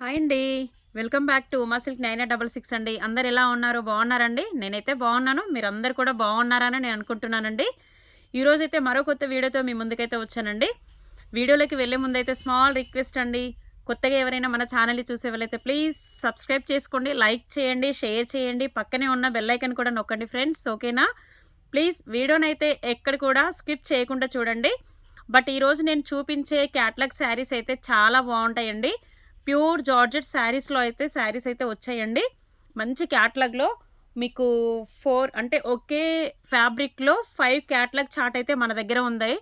Hi అండి. Welcome back to Uma silk nine double six అండి. అందరు ఎలా ఉన్నారు? బాగున్నారండి? నేనైతే బాగున్నాను. మీరు అందరు కూడా బాగున్నారని నేను అనుకుంటున్నానండి. ఈరోజు అయితే మరో కొత్త వీడియోతో మీ ముందుకైతే వచ్చానండి. వీడియోలోకి వెళ్ళే ముందైతే స్మాల్ రిక్వెస్ట్ అండి. కొత్తగా ఎవరైనా మన ఛానల్ని చూసే వాళ్ళైతే ప్లీజ్ సబ్స్క్రైబ్ చేసుకోండి లైక్ చేయండి షేర్ చేయండి. పక్కనే ఉన్న బెల్లైకన్ కూడా నొక్కండి ఫ్రెండ్స్ ఓకేనా? ప్లీజ్ వీడియోనైతే ఎక్కడ కూడా స్కిప్ చేయకుండా చూడండి. బట్ ఈరోజు నేను చూపించే క్యాట్లాగ్ శారీస్ అయితే చాలా బాగుంటాయండి. ప్యూర్ జార్జెట్ శారీస్లో అయితే శారీస్ అయితే వచ్చాయండి. మంచి క్యాట్లాగ్లో మీకు ఫోర్ అంటే ఒకే ఫ్యాబ్రిక్లో ఫైవ్ క్యాట్లాగ్ చార్ట్ అయితే మన దగ్గర ఉంది.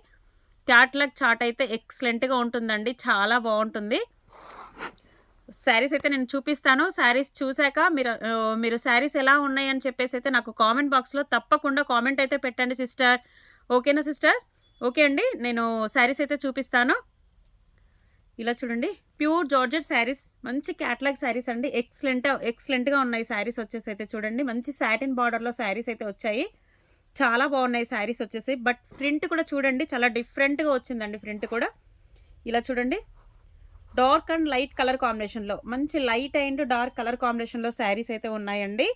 క్యాట్లాగ్ చార్ట్ అయితే ఎక్సలెంట్గా ఉంటుందండి. చాలా బాగుంటుంది. శారీస్ అయితే నేను చూపిస్తాను. శారీస్ చూశాక మీరు మీరు శారీస్ ఎలా ఉన్నాయని చెప్పేసి అయితే నాకు కామెంట్ బాక్స్లో తప్పకుండా కామెంట్ అయితే పెట్టండి సిస్టర్. ఓకేనా సిస్టర్స్ ఓకే అండి. నేను శారీస్ అయితే చూపిస్తాను. ఇలా చూడండి. Pure georgette saris. మంచి క్యాట్లాగ్ శారీస్ అండి. ఎక్సలెంట్ ఎక్సలెంట్గా ఉన్నాయి శారీస్ వచ్చేసి అయితే చూడండి. మంచి సాటిన్ బార్డర్లో శారీస్ అయితే వచ్చాయి. చాలా బాగున్నాయి శారీస్ వచ్చేసి. బట్ ప్రింట్ కూడా చూడండి. చాలా డిఫరెంట్గా వచ్చిందండి ప్రింట్ కూడా. ఇలా చూడండి. డార్క్ అండ్ లైట్ కలర్ కాంబినేషన్లో మంచి లైట్ అండ్ డార్క్ కలర్ కాంబినేషన్లో శారీస్ అయితే ఉన్నాయండి.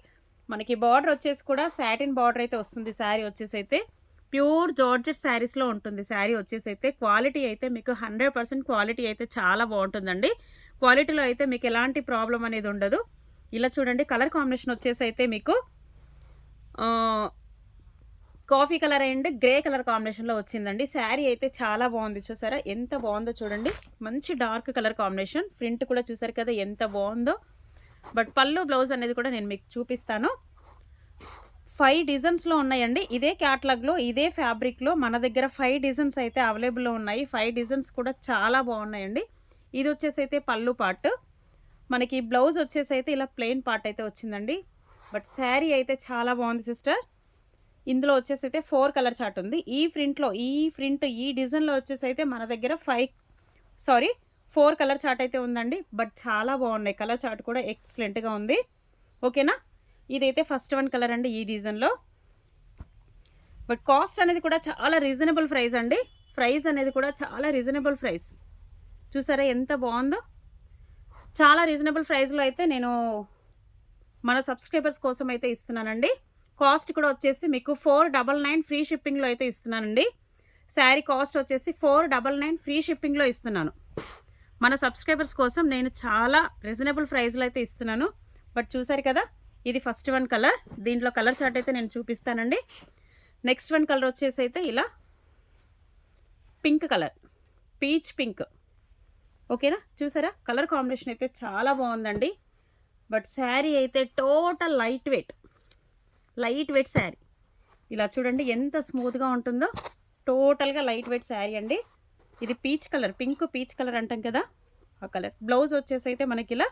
మనకి బార్డర్ వచ్చేసి కూడా సాటిన్ బార్డర్ అయితే వస్తుంది. శారీ వచ్చేసి అయితే. ప్యూర్ జార్జెట్ శారీస్లో ఉంటుంది శారీ వచ్చేసి అయితే క్వాలిటీ అయితే మీకు హండ్రెడ్ పర్సెంట్ క్వాలిటీ అయితే చాలా బాగుంటుందండి. క్వాలిటీలో అయితే మీకు ఎలాంటి ప్రాబ్లం అనేది ఉండదు. ఇలా చూడండి కలర్ కాంబినేషన్ వచ్చేసి అయితే మీకు coffee colour and grey colour కాంబినేషన్లో వచ్చిందండి. శారీ అయితే చాలా బాగుంది చూసారా? ఎంత బాగుందో చూడండి. మంచి డార్క్ కలర్ కాంబినేషన్. ప్రింట్ కూడా చూసారు కదా ఎంత బాగుందో. బట్ పళ్ళు బ్లౌజ్ అనేది కూడా నేను మీకు చూపిస్తాను. ఫైవ్ డిజైన్స్లో ఉన్నాయండి. ఇదే క్యాట్లాగ్లో ఇదే ఫ్యాబ్రిక్లో మన దగ్గర ఫైవ్ డిజైన్స్ అయితే అవైలబుల్లో ఉన్నాయి. ఫైవ్ డిజైన్స్ కూడా చాలా బాగున్నాయండి. ఇది వచ్చేసి అయితే పళ్ళు పార్ట్ మనకి బ్లౌజ్ వచ్చేసి అయితే ఇలా ప్లెయిన్ పార్ట్ అయితే వచ్చిందండి. బట్ శారీ అయితే చాలా బాగుంది సిస్టర్. ఇందులో వచ్చేసి అయితే ఫోర్ కలర్ చార్ట్ ఉంది. ఈ ప్రింట్లో ఈ ప్రింట్ ఈ డిజైన్లో వచ్చేసి అయితే మన దగ్గర five sorry four colour chart అయితే ఉందండి. బట్ చాలా బాగున్నాయి. కలర్ చార్ట్ కూడా ఎక్సలెంట్గా ఉంది. ఓకేనా? ఇదైతే ఫస్ట్ వన్ కలర్ అండి ఈ డిజైన్లో బట్ కాస్ట్ అనేది కూడా చాలా రీజనబుల్ ప్రైస్ అండి. ప్రైస్ అనేది కూడా చాలా రీజనబుల్ ప్రైస్ చూసారా ఎంత బాగుందో? చాలా రీజనబుల్ ప్రైస్లో అయితే నేను మన సబ్స్క్రైబర్స్ కోసం అయితే ఇస్తున్నానండి. కాస్ట్ కూడా వచ్చేసి మీకు ఫోర్ డబల్ నైన్ ఫ్రీ షిప్పింగ్లో అయితే ఇస్తున్నానండి. శారీ కాస్ట్ వచ్చేసి ఫోర్ డబల్ నైన్ ఫ్రీ షిప్పింగ్లో ఇస్తున్నాను. మన సబ్స్క్రైబర్స్ కోసం నేను చాలా రీజనబుల్ ప్రైస్లో అయితే ఇస్తున్నాను. బట్ చూసారు కదా ఇది ఫస్ట్ వన్ కలర్ దీంట్లో కలర్ చార్ట్ అయితే నేను చూపిస్తానండి. నెక్స్ట్ వన్ కలర్ వచ్చేసి అయితే ఇలా పింక్ కలర్ పీచ్ పింక్ ఓకేనా చూసారా? కలర్ కాంబినేషన్ అయితే చాలా బాగుందండి. బట్ శారీ అయితే total light weight light weight sari ఇలా చూడండి ఎంత స్మూత్గా ఉంటుందో. టోటల్గా లైట్ వెయిట్ శారీ అండి. ఇది peach colour pink peach colour అంటాం కదా. ఆ కలర్ బ్లౌజ్ వచ్చేసి అయితే మనకి ఇలా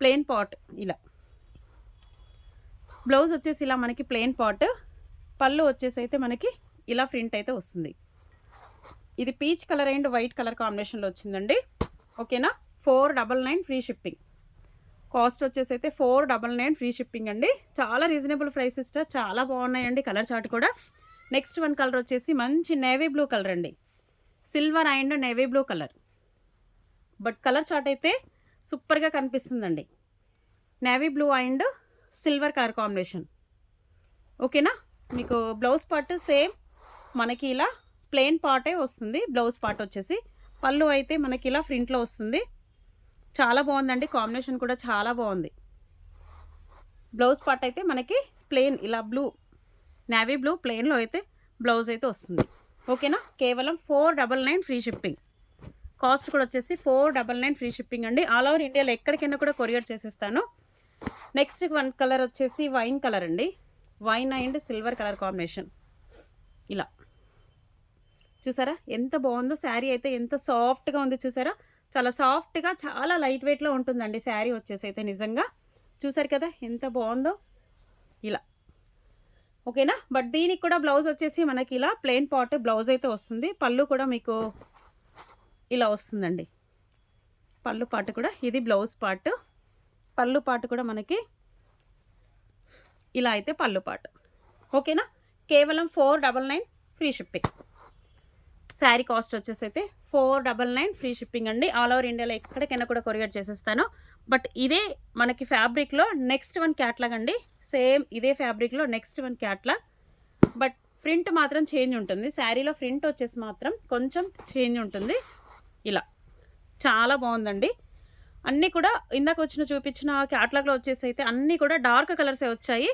ప్లెయిన్ పాట్ ఇలా. బ్లౌజ్ వచ్చేసి ఇలా మనకి ప్లెయిన్ పాట్ పళ్ళు వచ్చేసి అయితే మనకి ఇలా ప్రింట్ అయితే వస్తుంది. ఇది peach colour and white colour కాంబినేషన్లో వచ్చిందండి. ఓకేనా? Four double nine free shipping. Cost వచ్చేసి అయితే four double nine free shipping అండి. చాలా రీజనబుల్ ప్రైసెస్ చాలా బాగున్నాయండి కలర్ చార్ట్ కూడా. నెక్స్ట్ వన్ కలర్ వచ్చేసి మంచి నేవీ బ్లూ కలర్ అండి. Silver and navy blue colour. But colour chart అయితే సూపర్గా కనిపిస్తుందండి. Navy blue and silver colour combination. ఓకేనా? మీకు బ్లౌజ్ పార్ట్ సేమ్. మనకి ఇలా ప్లెయిన్ పార్టే వస్తుంది. బ్లౌజ్ పార్ట్ వచ్చేసి పళ్ళు అయితే మనకి ఇలా ఫ్రింట్లో వస్తుంది. చాలా బాగుందండి. కాంబినేషన్ కూడా చాలా బాగుంది. బ్లౌజ్ పార్ట్ అయితే మనకి ప్లెయిన్ ఇలా బ్లూ నేవీ బ్లూ ప్లెయిన్లో అయితే బ్లౌజ్ అయితే వస్తుంది. ఓకేనా? కేవలం four double nine free shipping. Cost కూడా వచ్చేసి four double nine free shipping అండి. ఆల్ ఓవర్ ఇండియాలో ఎక్కడికైనా కూడా కొరియర్ చేసేస్తాను. నెక్స్ట్ వన్ కలర్ వచ్చేసి వైన్ కలర్ అండి. Wine and silver colour combination ఇలా. చూసారా? ఎంత బాగుందో శారీ అయితే ఎంత సాఫ్ట్గా ఉంది చూసారా? చాలా సాఫ్ట్గా చాలా లైట్ వెయిట్లో ఉంటుందండి శారీ వచ్చేసి అయితే నిజంగా. చూసారు కదా? ఎంత బాగుందో. ఇలా. ఓకేనా బట్ దీనికి కూడా బ్లౌజ్ వచ్చేసి మనకి ఇలా ప్లెయిన్ పాట్ బ్లౌజ్ అయితే వస్తుంది. పళ్ళు కూడా మీకు ఇలా వస్తుందండి. పళ్ళు పాటు కూడా. ఇది బ్లౌజ్ పార్ట్ పళ్ళు పాటు కూడా మనకి ఇలా అయితే పళ్ళు పాటు. ఓకేనా? కేవలం four double nine free shipping. Sari cost వచ్చేసి అయితే four double nine free shipping అండి. ఆల్ ఓవర్ ఇండియాలో ఎక్కడికైనా కూడా కొరియర్ చేసేస్తాను. బట్ ఇదే మనకి ఫ్యాబ్రిక్లో నెక్స్ట్ వన్ క్యాట్లాగ్ అండి. సేమ్ ఇదే ఫ్యాబ్రిక్లో next one catalogue but print మాత్రం చేంజ్ ఉంటుంది. శారీలో ప్రింట్ వచ్చేసి మాత్రం కొంచెం చేంజ్ ఉంటుంది. ఇలా. చాలా బాగుందండి. అన్నీ కూడా ఇందాక వచ్చిన చూపించిన క్యాట్లాగ్లో వచ్చేసి అయితే అన్నీ కూడా డార్క్ కలర్సే వచ్చాయి.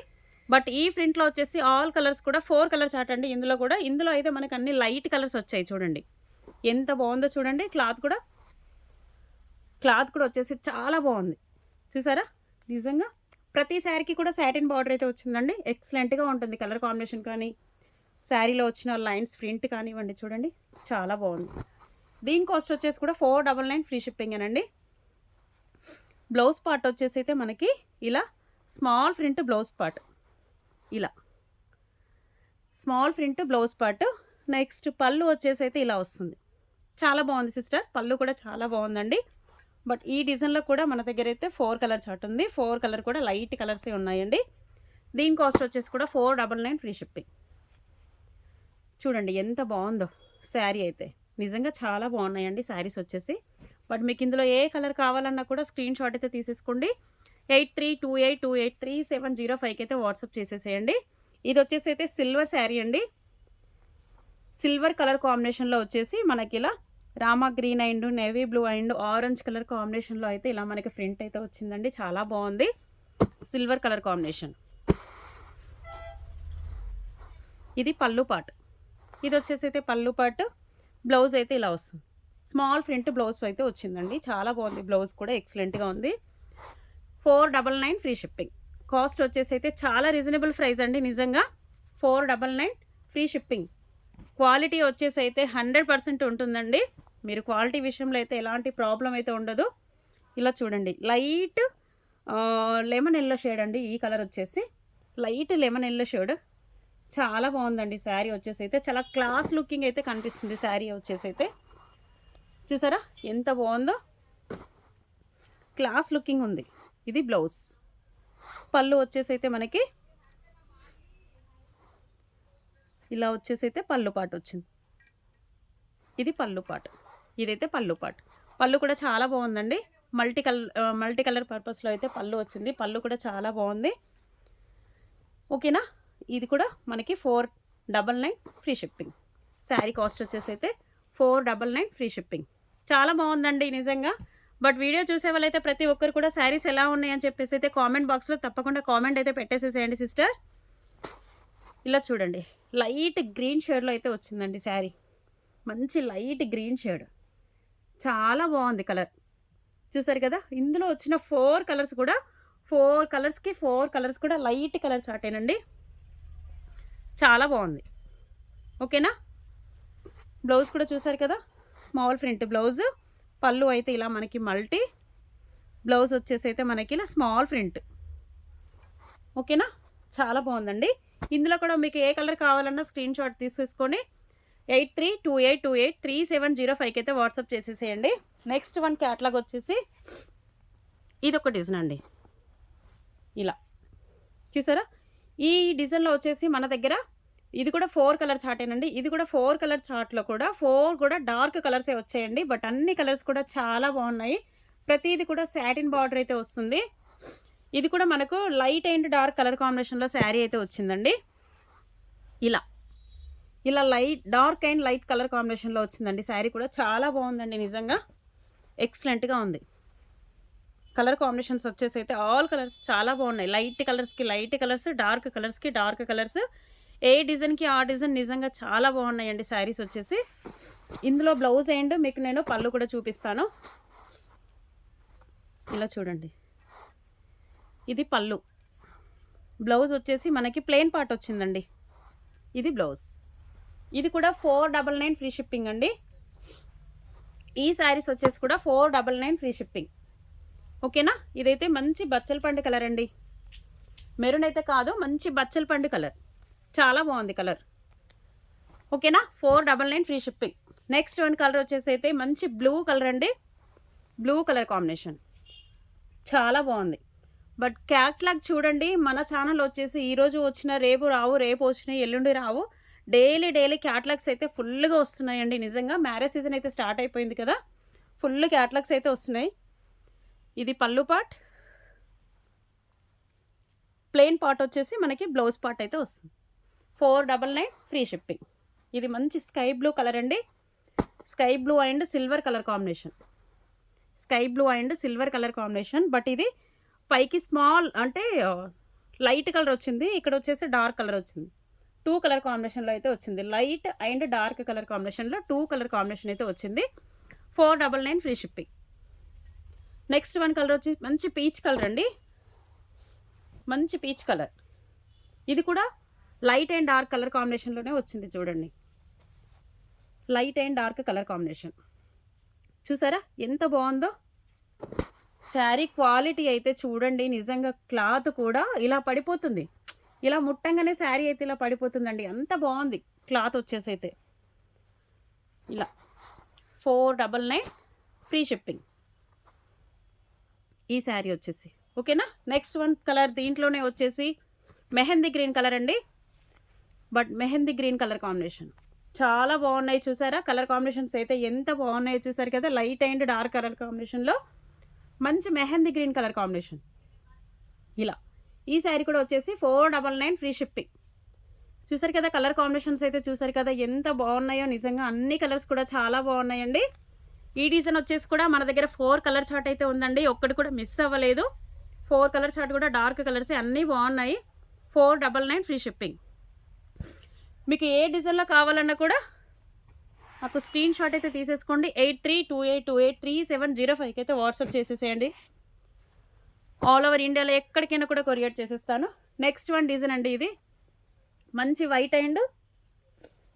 బట్ ఈ ప్రింట్లో వచ్చేసి ఆల్ కలర్స్ కూడా ఫోర్ కలర్స్ అండి. ఇందులో కూడా ఇందులో అయితే మనకు అన్ని లైట్ కలర్స్ వచ్చాయి చూడండి. ఎంత బాగుందో చూడండి. క్లాత్ కూడా క్లాత్ కూడా వచ్చేసి చాలా బాగుంది. చూసారా? నిజంగా ప్రతి శారీకి కూడా శాటిన్ బార్డర్ అయితే వచ్చిందండి. ఎక్సలెంట్గా ఉంటుంది కలర్ కాంబినేషన్ కానీ. శారీలో వచ్చిన లైన్స్ ప్రింట్ కానివ్వండి చూడండి. చాలా బాగుంది. దీని కాస్ట్ వచ్చేసి కూడా four double nine free shipping అండి బ్లౌజ్ పార్ట్ వచ్చేసి అయితే మనకి ఇలా స్మాల్ ప్రింట్ బ్లౌజ్ పార్ట్. ఇలా. Small print blouse part. Next పళ్ళు వచ్చేసి అయితే ఇలా వస్తుంది. చాలా బాగుంది సిస్టర్. పళ్ళు కూడా చాలా బాగుందండి. బట్ ఈ డిజైన్లో కూడా మన దగ్గర అయితే ఫోర్ కలర్ చార్ట్ ఉంది. ఫోర్ కలర్ కూడా లైట్ కలర్సే ఉన్నాయండి. దీని కాస్ట్ వచ్చేసి కూడా four double nine free shipping. చూడండి ఎంత బాగుందో శారీ అయితే. నిజంగా చాలా బాగున్నాయండి శారీస్ వచ్చేసి. బట్ మీకు ఇందులో ఏ కలర్ కావాలన్నా కూడా స్క్రీన్ షాట్ అయితే తీసేసుకోండి. Eight three two eight two eight three seven zero ఫైవ్కి అయితే వాట్సాప్ చేసేసేయండి. ఇది వచ్చేసి అయితే సిల్వర్ శారీ అండి. సిల్వర్ కలర్ కాంబినేషన్లో వచ్చేసి మనకి ఇలా Rama green and navy blue and orange colour కాంబినేషన్లో అయితే ఇలా మనకి ప్రింట్ అయితే వచ్చిందండి. చాలా బాగుంది. Silver colour combination. ఇది పళ్ళు పాట్. ఇది వచ్చేసి అయితే పళ్ళు పాట్. బ్లౌజ్ అయితే ఇలా వస్తుంది. స్మాల్ ప్రింట్ బ్లౌజ్ అయితే వచ్చిందండి. చాలా బాగుంది. బ్లౌజ్ కూడా ఎక్సలెంట్గా ఉంది. Four double nine free shipping. Cost వచ్చేసి అయితే చాలా రీజనబుల్ ప్రైస్ అండి నిజంగా. Four double nine free shipping. Quality వచ్చేసి అయితే హండ్రెడ్ పర్సెంట్ ఉంటుందండి. మీరు క్వాలిటీ విషయంలో అయితే ఎలాంటి ప్రాబ్లం అయితే ఉండదు. ఇలా చూడండి. లైట్ లెమన్ ఎల్లో షేడ్ అండి. ఈ కలర్ వచ్చేసి లైట్ లెమన్ ఎల్లో షేడ్. చాలా బాగుందండి. శారీ వచ్చేసి అయితే చాలా క్లాస్ లుకింగ్ అయితే కనిపిస్తుంది. శారీ వచ్చేసి అయితే చూసారా? ఎంత బాగుందో? క్లాస్ లుకింగ్ ఉంది. ఇది బ్లౌజ్. పళ్ళు వచ్చేసి అయితే మనకి ఇలా వచ్చేసి అయితే పళ్ళు పాటు వచ్చింది. ఇది పళ్ళు పాటు. ఇదైతే పళ్ళు పాటు. పళ్ళు కూడా చాలా బాగుందండి. మల్టీ కలర్ మల్టీ కలర్ పర్పస్లో అయితే పళ్ళు వచ్చింది. పళ్ళు కూడా చాలా బాగుంది. ఓకేనా? ఇది కూడా మనకి four double nine free shipping. Sari cost వచ్చేసి అయితే four double nine free shipping. చాలా బాగుందండి నిజంగా. బట్ వీడియో చూసే వాళ్ళైతే ప్రతి ఒక్కరు కూడా శారీస్ ఎలా ఉన్నాయని చెప్పేసి అయితే కామెంట్ బాక్స్లో తప్పకుండా కామెంట్ అయితే పెట్టేసేసేయండి సిస్టర్. ఇలా చూడండి. లైట్ గ్రీన్ షేడ్లో అయితే వచ్చిందండి శారీ. మంచి లైట్ గ్రీన్ షేడ్. చాలా బాగుంది కలర్. చూసారు కదా? ఇందులో వచ్చిన ఫోర్ కలర్స్ కూడా ఫోర్ కలర్స్కి ఫోర్ కలర్స్ కూడా లైట్ కలర్ చాటేనండి. చాలా బాగుంది. ఓకేనా? బ్లౌజ్ కూడా చూసారు కదా? Small print blouse. పళ్ళు అయితే ఇలా మనకి మల్టీ. బ్లౌజ్ వచ్చేసి అయితే మనకి ఇలా స్మాల్ ప్రింట్. ఓకేనా? చాలా బాగుందండి. ఇందులో కూడా మీకు ఏ కలర్ కావాలన్నా స్క్రీన్ షాట్ తీసేసుకొని eight three two eight two eight three seven zero ఫైవ్కి అయితే వాట్సాప్ చేసేసేయండి. నెక్స్ట్ వన్ క్యాట్లాగ్ వచ్చేసి ఇది ఒక డిజైన్ అండి. ఇలా. చూసారా? ఈ డిజైన్లో వచ్చేసి మన దగ్గర ఇది కూడా ఫోర్ కలర్ చార్టేనండి ఇది కూడా ఫోర్ కలర్ చార్ట్లో కూడా ఫోర్ కూడా డార్క్ కలర్సే వచ్చాయండి. బట్ అన్ని కలర్స్ కూడా చాలా బాగున్నాయి. ప్రతిది కూడా శాటిన్ బార్డర్ అయితే వస్తుంది. ఇది కూడా మనకు లైట్ అండ్ డార్క్ కలర్ కాంబినేషన్లో శారీ అయితే వచ్చిందండి. ఇలా. ఇలా light dark and light colour కాంబినేషన్లో వచ్చిందండి. శారీ కూడా చాలా బాగుందండి నిజంగా. ఎక్సలెంట్గా ఉంది. కలర్ కాంబినేషన్స్ వచ్చేసి అయితే ఆల్ కలర్స్ చాలా బాగున్నాయి. లైట్ కలర్స్కి లైట్ కలర్స్ డార్క్ కలర్స్కి డార్క్ కలర్స్. ఏ డిజైన్కి ఆ డిజైన్ నిజంగా చాలా బాగున్నాయండి శారీస్ వచ్చేసి. ఇందులో బ్లౌజ్ అండ్ మీకు నేను పళ్ళు కూడా చూపిస్తాను. ఇలా చూడండి. ఇది పళ్ళు. బ్లౌజ్ వచ్చేసి మనకి ప్లెయిన్ పార్ట్ వచ్చిందండి. ఇది బ్లౌజ్ ఇది కూడా four double nine free shipping అండి. ఈ శారీస్ వచ్చేసి కూడా four double nine free shipping ఓకేనా? ఇదైతే మంచి బచ్చల పండు కలర్ అండి. మెరూన్ అయితే కాదు మంచి బచ్చల పండు కలర్ చాలా బాగుంది కలర్. ఓకేనా? Four double nine free shipping. Next one colour వచ్చేసి అయితే మంచి బ్లూ కలర్ అండి. Blue colour combination. చాలా బాగుంది. బట్ క్యాట్లాగ్ చూడండి మన ఛానల్ వచ్చేసి ఈరోజు వచ్చిన రేపు రావు రేపు వచ్చిన ఎల్లుండి రావు డైలీ డైలీ క్యాట్లాగ్స్ అయితే ఫుల్గా వస్తున్నాయండి నిజంగా. మ్యారేజ్ సీజన్ అయితే స్టార్ట్ అయిపోయింది కదా. ఫుల్ క్యాట్లాగ్స్ అయితే వస్తున్నాయి. ఇది పళ్ళు పాట్ ప్లెయిన్ పాట్ వచ్చేసి మనకి బ్లౌజ్ పాట్ అయితే వస్తుంది. Four double nine free shipping. ఇది మంచి స్కై బ్లూ కలర్ అండి. Sky blue and silver colour combination. Sky blue and silver colour combination but ఇది పైకి స్మాల్ అంటే లైట్ కలర్ వచ్చింది ఇక్కడ వచ్చేసి డార్క్ కలర్ వచ్చింది. టూ కలర్ కాంబినేషన్లో అయితే వచ్చింది. లైట్ అండ్ డార్క్ కలర్ కాంబినేషన్లో టూ కలర్ కాంబినేషన్ అయితే వచ్చింది. Four double nine free shipping. Next one colour వచ్చి మంచి పీచ్ కలర్ అండి. మంచి పీచ్ కలర్. ఇది కూడా లైట్ అండ్ డార్క్ కలర్ కాంబినేషన్లోనే వచ్చింది చూడండి. Light and dark colour combination. చూసారా? ఎంత బాగుందో? శారీ క్వాలిటీ అయితే చూడండి. నిజంగా క్లాత్ కూడా ఇలా పడిపోతుంది. ఇలా ముట్టంగానే శారీ అయితే ఇలా పడిపోతుందండి. అంత బాగుంది క్లాత్ వచ్చేసి అయితే. ఇలా. Four double nine free shipping. ఈ శారీ వచ్చేసి. ఓకేనా? నెక్స్ట్ వన్ కలర్ దీంట్లోనే వచ్చేసి మెహందీ గ్రీన్ కలర్ అండి. But mehndi green colour combination. చాలా బాగున్నాయి చూసారా? కలర్ కాంబినేషన్స్ అయితే ఎంత బాగున్నాయో చూసారు కదా? లైట్ అండ్ డార్క్ కలర్ కాంబినేషన్లో మంచి మెహందీ గ్రీన్ కలర్ కాంబినేషన్. ఇలా. ఈ శారీ కూడా వచ్చేసి four double nine free shipping. చూసారు కదా? కలర్ కాంబినేషన్స్ అయితే చూసారు కదా? ఎంత బాగున్నాయో నిజంగా అన్ని కలర్స్ కూడా చాలా బాగున్నాయండి. ఈ డిజైన్ వచ్చేసి కూడా మన దగ్గర ఫోర్ కలర్ చార్ట్ అయితే ఉందండి. ఒక్కటి కూడా మిస్ అవ్వలేదు. ఫోర్ కలర్ చార్ట్ కూడా డార్క్ కలర్స్ అన్నీ బాగున్నాయి. Four double nine free shipping. మీకు ఏ డిజైన్లో కావాలన్నా కూడా నాకు స్క్రీన్ షాట్ అయితే తీసేసుకోండి. Eight three two eight two eight three seven zero ఫైవ్కి అయితే వాట్సాప్ చేసేసేయండి. ఆల్ ఓవర్ ఇండియాలో ఎక్కడికైనా కూడా కొరియర్ చేసేస్తాను. నెక్స్ట్ వన్ డిజైన్ అండి ఇది. మంచి వైట్ అండ్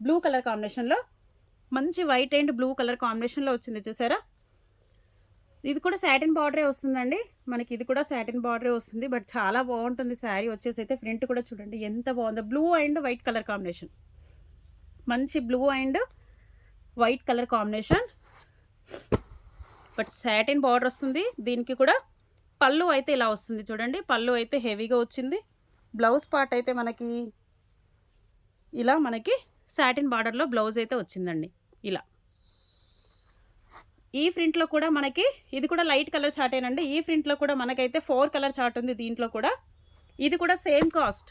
బ్లూ కలర్ కాంబినేషన్లో మంచి వైట్ అండ్ బ్లూ కలర్ కాంబినేషన్లో వచ్చింది చూసారా? ఇది కూడా సాటిన్ బార్డరే వస్తుందండి. మనకి ఇది కూడా సాటిన్ బార్డరే వస్తుంది. బట్ చాలా బాగుంటుంది శారీ. వచ్చేసి అయితే ఫ్రంట్ కూడా చూడండి. ఎంత బాగుందో. Blue and white colour combination మంచి blue and white colour combination but satin border వస్తుంది. దీనికి కూడా పళ్ళు అయితే ఇలా వస్తుంది చూడండి. పళ్ళు అయితే హెవీగా వచ్చింది. బ్లౌజ్ పార్ట్ అయితే మనకి ఇలా మనకి సాటిన్ బార్డర్లో బ్లౌజ్ అయితే వచ్చిందండి. ఇలా. ఈ ప్రింట్లో కూడా మనకి ఇది కూడా లైట్ కలర్ చార్టేనండి ఈ ప్రింట్లో కూడా మనకైతే ఫోర్ కలర్ చార్ట్ ఉంది దీంట్లో కూడా. ఇది కూడా సేమ్ కాస్ట్.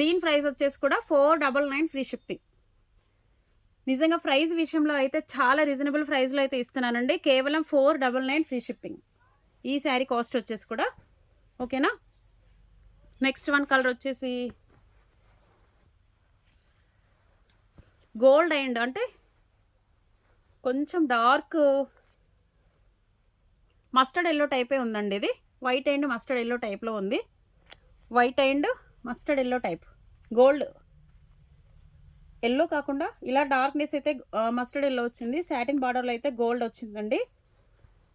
దీని ప్రైస్ వచ్చేసి కూడా four double nine free shipping. నిజంగా ప్రైస్ విషయంలో అయితే చాలా రీజనబుల్ ప్రైస్లో అయితే ఇస్తున్నానండి. కేవలం four double nine free shipping. ఈ శారీ కాస్ట్ వచ్చేసి కూడా. ఓకేనా? నెక్స్ట్ వన్ కలర్ వచ్చేసి గోల్డ్ అండ్ అంటే కొంచెం డార్క్ మస్టర్డ్ ఎల్లో టైపే ఉందండి ఇది. వైట్ అండ్ మస్టర్డ్ ఎల్లో టైప్లో ఉంది. White and mustard yellow type. Gold yellow కాకుండా ఇలా డార్క్నెస్ అయితే మస్టర్డ్ ఎల్లో వచ్చింది. సాటిన్ బార్డర్లో అయితే గోల్డ్ వచ్చిందండి.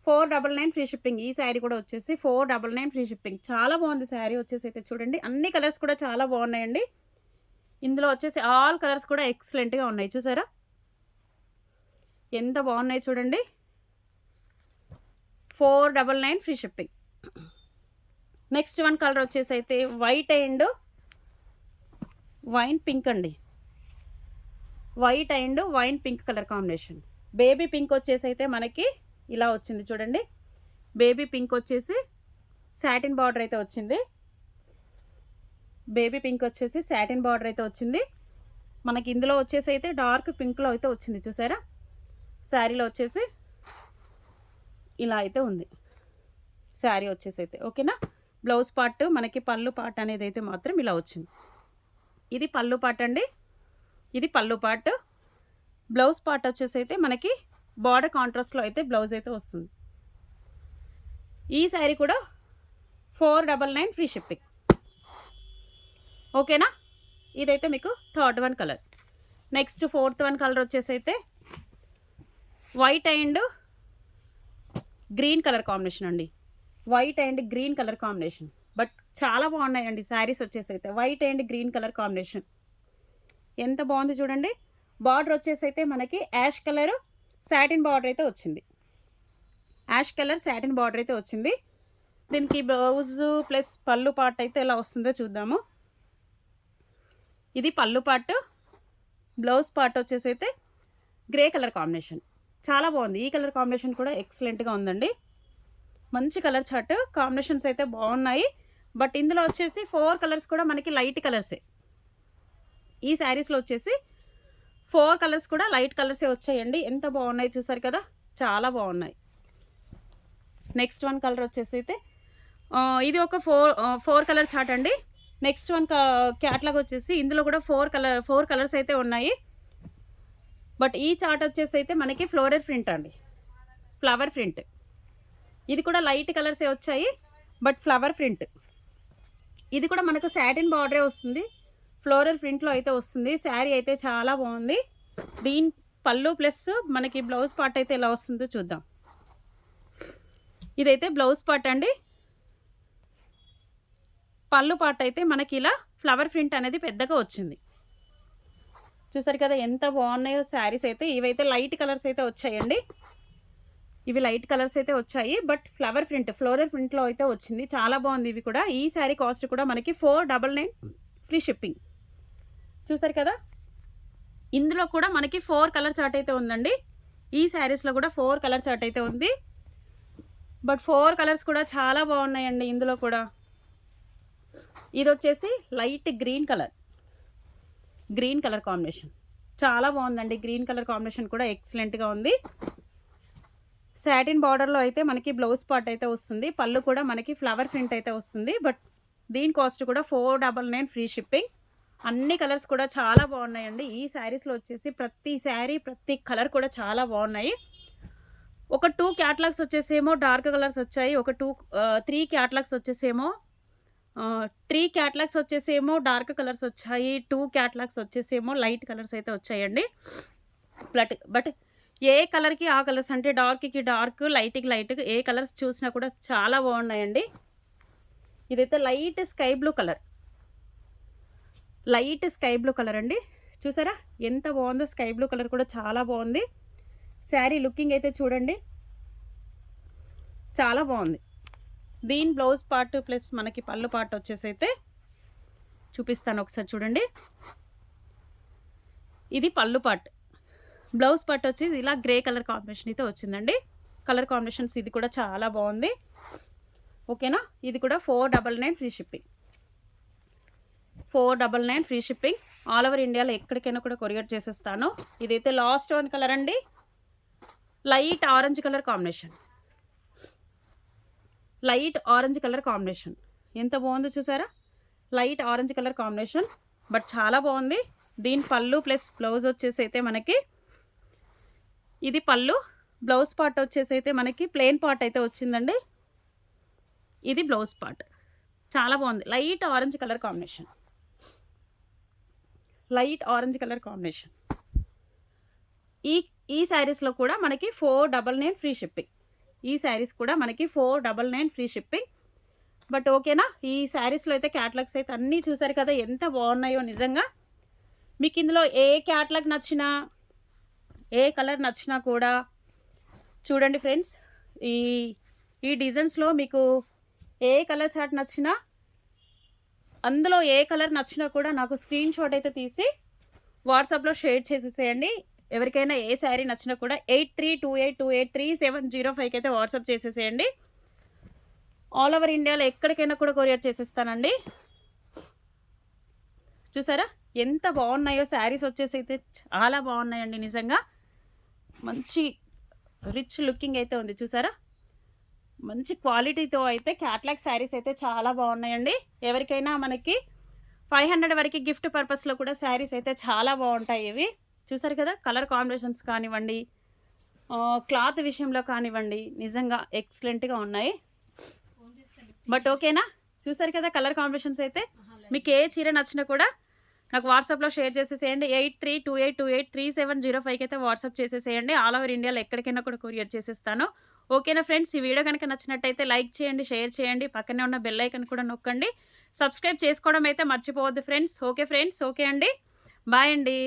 Four double nine free shipping ఈ శారీ కూడా వచ్చేసి four double nine free shipping చాలా బాగుంది శారీ వచ్చేసి అయితే చూడండి. అన్ని కలర్స్ కూడా చాలా బాగున్నాయండి. ఇందులో వచ్చేసి ఆల్ కలర్స్ కూడా ఎక్సలెంట్గా ఉన్నాయి. చూసారా? ఎంత బాగున్నాయి చూడండి. Four double nine free shipping. Next one colour వచ్చేసి అయితే వైట్ అండ్ వైన్ పింక్ అండి. White and wine pink colour combination. Baby pink వచ్చేసి అయితే మనకి ఇలా వచ్చింది చూడండి. బేబీ పింక్ వచ్చేసి శాటిన్ బార్డర్ అయితే వచ్చింది. బేబీ పింక్ వచ్చేసి సాటిన్ బార్డర్ అయితే వచ్చింది. మనకి ఇందులో వచ్చేసి అయితే డార్క్ పింక్లో అయితే వచ్చింది చూసారా? శారీలో వచ్చేసి ఇలా అయితే ఉంది. శారీ వచ్చేసి అయితే ఓకేనా? బ్లౌజ్ పార్ట్ మనకి పళ్ళు పార్ట్ అనేది అయితే మాత్రం ఇలా వచ్చింది. ఇది పళ్ళు పార్ట్ అండి. ఇది పళ్ళు పార్ట్. బ్లౌజ్ పార్ట్ వచ్చేసి అయితే మనకి బార్డర్ కాంట్రాస్ట్లో అయితే బ్లౌజ్ అయితే వస్తుంది. ఈ శారీ కూడా four double nine free shipping. ఓకేనా? ఇదైతే మీకు third one colour. Next fourth one colour వచ్చేసి అయితే white and green colour combination అండి. White and green colour combination but చాలా బాగున్నాయండి శారీస్ వచ్చేసి అయితే white and green colour combination ఎంత బాగుంది చూడండి. బార్డర్ వచ్చేసి అయితే మనకి యాష్ కలర్ శాటిన్ బార్డర్ అయితే వచ్చింది. యాష్ కలర్ శాటిన్ బార్డర్ అయితే వచ్చింది. దీనికి బ్లౌజ్ ప్లస్ పళ్ళు పార్ట్ అయితే ఎలా వస్తుందో చూద్దాము. ఇది పళ్ళు పార్ట్ బ్లౌజ్ పార్ట్ వచ్చేసి అయితే గ్రే కలర్ కాంబినేషన్ చాలా బాగుంది. ఈ కలర్ కాంబినేషన్ కూడా ఎక్సలెంట్గా ఉందండి. మంచి కలర్ చార్ట్. కాంబినేషన్స్ అయితే బాగున్నాయి. బట్ ఇందులో వచ్చేసి ఫోర్ కలర్స్ కూడా మనకి లైట్ కలర్సే. ఈ శారీస్లో వచ్చేసి ఫోర్ కలర్స్ కూడా లైట్ కలర్సే వచ్చాయండి. ఎంత బాగున్నాయి చూసారు కదా? చాలా బాగున్నాయి. నెక్స్ట్ వన్ కలర్ వచ్చేసి అయితే ఇది ఒక ఫోర్ ఫోర్ కలర్ చార్ట్ అండి. నెక్స్ట్ వన్ క్యాట్లాగ్ వచ్చేసి ఇందులో కూడా ఫోర్ కలర్ ఫోర్ కలర్స్ అయితే ఉన్నాయి. బట్ ఈ చార్ట్ వచ్చేసి అయితే మనకి ఫ్లోరల్ ప్రింట్ అండి. Flower print. ఇది కూడా లైట్ కలర్సే వచ్చాయి బట్ ఫ్లవర్ ప్రింట్. ఇది కూడా మనకు శాటిన్ బార్డరే వస్తుంది. ఫ్లోరల్ ప్రింట్లో అయితే వస్తుంది. శారీ అయితే చాలా బాగుంది. దీని పళ్ళు ప్లస్ మనకి బ్లౌజ్ పార్ట్ అయితే ఎలా వస్తుందో చూద్దాం. ఇదైతే బ్లౌజ్ పార్ట్ అండి. పళ్ళు పార్ట్ అయితే మనకి ఇలా ఫ్లవర్ ప్రింట్ అనేది పెద్దగా వచ్చింది. చూసారు కదా ఎంత బాగున్నాయో శారీస్ అయితే. ఇవైతే లైట్ కలర్స్ అయితే వచ్చాయండి. ఇవి లైట్ కలర్స్ అయితే వచ్చాయి. బట్ ఫ్లవర్ ప్రింట్ ఫ్లోరల్ ప్రింట్లో అయితే వచ్చింది. చాలా బాగుంది ఇవి కూడా. ఈ శారీ కాస్ట్ కూడా మనకి four double nine free shipping. చూసారు కదా? ఇందులో కూడా మనకి ఫోర్ కలర్ చార్ట్ అయితే ఉందండి. ఈ శారీస్లో కూడా ఫోర్ కలర్ చార్ట్ అయితే ఉంది. బట్ ఫోర్ కలర్స్ కూడా చాలా బాగున్నాయండి ఇందులో కూడా. ఇది వచ్చేసి light green colour. Green colour combination. చాలా బాగుందండి. గ్రీన్ కలర్ కాంబినేషన్ కూడా ఎక్సలెంట్గా ఉంది. శాటిన్ బార్డర్లో అయితే మనకి బ్లౌజ్ పార్ట్ అయితే వస్తుంది. పళ్ళు కూడా మనకి ఫ్లవర్ ప్రింట్ అయితే వస్తుంది. బట్ దీని కాస్ట్ కూడా four double nine free shipping. అన్ని కలర్స్ కూడా చాలా బాగున్నాయండి. ఈ శారీస్లో వచ్చేసి ప్రతి శారీ ప్రతి కలర్ కూడా చాలా బాగున్నాయి. ఒక టూ క్యాట్లాగ్స్ వచ్చేసేమో డార్క్ కలర్స్ వచ్చాయి. ఒక టూ త్రీ క్యాట్లాగ్స్ వచ్చేసేమో త్రీ క్యాట్లాగ్స్ వచ్చేసేమో డార్క్ కలర్స్ వచ్చాయి టూ క్యాట్లాగ్స్ వచ్చేసేమో లైట్ కలర్స్ అయితే వచ్చాయండి. బట్ బట్ ఏ కలర్కి ఆ కలర్స్ అంటే డార్క్కి డార్క్ లైట్కి లైట్ ఏ కలర్స్ చూసినా కూడా చాలా బాగున్నాయండి. ఇదైతే light sky blue colour. Light sky blue colour అండి. చూసారా? ఎంత బాగుందో స్కై బ్లూ కలర్ కూడా చాలా బాగుంది. శారీ లుకింగ్ అయితే చూడండి. చాలా బాగుంది. దీని బ్లౌజ్ పార్ట్ ప్లస్ మనకి పళ్ళు పార్ట్ వచ్చేసి అయితే చూపిస్తాను ఒకసారి చూడండి. ఇది పళ్ళు పార్ట్. బ్లౌజ్ పార్ట్ వచ్చి ఇలా గ్రే కలర్ కాంబినేషన్ అయితే వచ్చిందండి. కలర్ కాంబినేషన్స్ ఇది కూడా చాలా బాగుంది. ఓకేనా? ఇది కూడా four double nine free shipping. Four double nine free shipping. All over ఇండియాలో ఎక్కడికైనా కూడా కొరియర్ చేసేస్తాను. ఇదైతే లాస్ట్ వన్ కలర్ అండి. Light orange colour combination. Light orange colour combination. ఎంత బాగుందో చూసారా? Light orange colour combination. But చాలా బాగుంది. దీని పళ్ళు ప్లస్ బ్లౌజ్ వచ్చేసి అయితే మనకి ఇది పళ్ళు. బ్లౌజ్ పార్ట్ వచ్చేసి అయితే మనకి ప్లెయిన్ పార్ట్ అయితే వచ్చిందండి. ఇది బ్లౌజ్ పార్ట్. చాలా బాగుంది. Light orange colour combination. Light orange colour combination. ఈ ఈ శారీస్లో కూడా మనకి four double nine free shipping. ఈ శారీస్ కూడా మనకి four double nine free shipping. But ఓకేనా? ఈ శారీస్లో అయితే క్యాటలాగ్స్ అయితే అన్నీ చూసారు కదా ఎంత బాగున్నాయో నిజంగా. మీకు ఇందులో ఏ క్యాటలాగ్ నచ్చినా ఏ కలర్ నచ్చినా కూడా చూడండి ఫ్రెండ్స్. ఈ ఈ డిజైన్స్లో మీకు ఏ కలర్ చార్ట్ నచ్చినా అందులో ఏ కలర్ నచ్చినా కూడా నాకు స్క్రీన్ షాట్ అయితే తీసి వాట్సాప్లో షేర్ చేసేసేయండి. ఎవరికైనా ఏ శారీ నచ్చినా కూడా eight three two eight two eight three seven zero ఫైవ్కి అయితే వాట్సాప్ చేసేసేయండి. ఆల్ ఓవర్ ఇండియాలో ఎక్కడికైనా కూడా కొరియర్ చేసేస్తానండి. చూసారా? ఎంత బాగున్నాయో శారీస్ వచ్చేసి అయితే చాలా బాగున్నాయండి నిజంగా. మంచి రిచ్ లుకింగ్ అయితే ఉంది. చూసారా? మంచి క్వాలిటీతో అయితే క్యాట్లాగ్ శారీస్ అయితే చాలా బాగున్నాయండి. ఎవరికైనా మనకి ఫైవ్ హండ్రెడ్ వరకు గిఫ్ట్ పర్పస్లో కూడా శారీస్ అయితే చాలా బాగుంటాయి ఇవి. చూసారు కదా? కలర్ కాంబినేషన్స్ కానివ్వండి క్లాత్ విషయంలో కానివ్వండి నిజంగా ఎక్సలెంట్గా ఉన్నాయి. బట్ ఓకేనా చూసారు కదా కలర్ కాంబినేషన్స్ అయితే? మీకు ఏ చీర నచ్చినా కూడా నాకు వాట్సాప్లో షేర్ చేసేసేయండి. Eight three two eight two eight three seven zero ఫైవ్కి అయితే వాట్సాప్ చేసేసేయండి. ఆల్ ఓవర్ ఇండియాలో ఎక్కడికైనా కూడా కొరియర్ చేసేస్తాను. ఓకేనా ఫ్రెండ్స్ ఈ వీడియో కనుక నచ్చినట్టయితే లైక్ చేయండి షేర్ చేయండి. పక్కనే ఉన్న బెల్ ఐకన్ కూడా నొక్కండి. సబ్స్క్రైబ్ చేసుకోవడం అయితే మర్చిపోవద్దు ఫ్రెండ్స్ ఓకే ఫ్రెండ్స్ ఓకే అండి. బాయ్ అండి.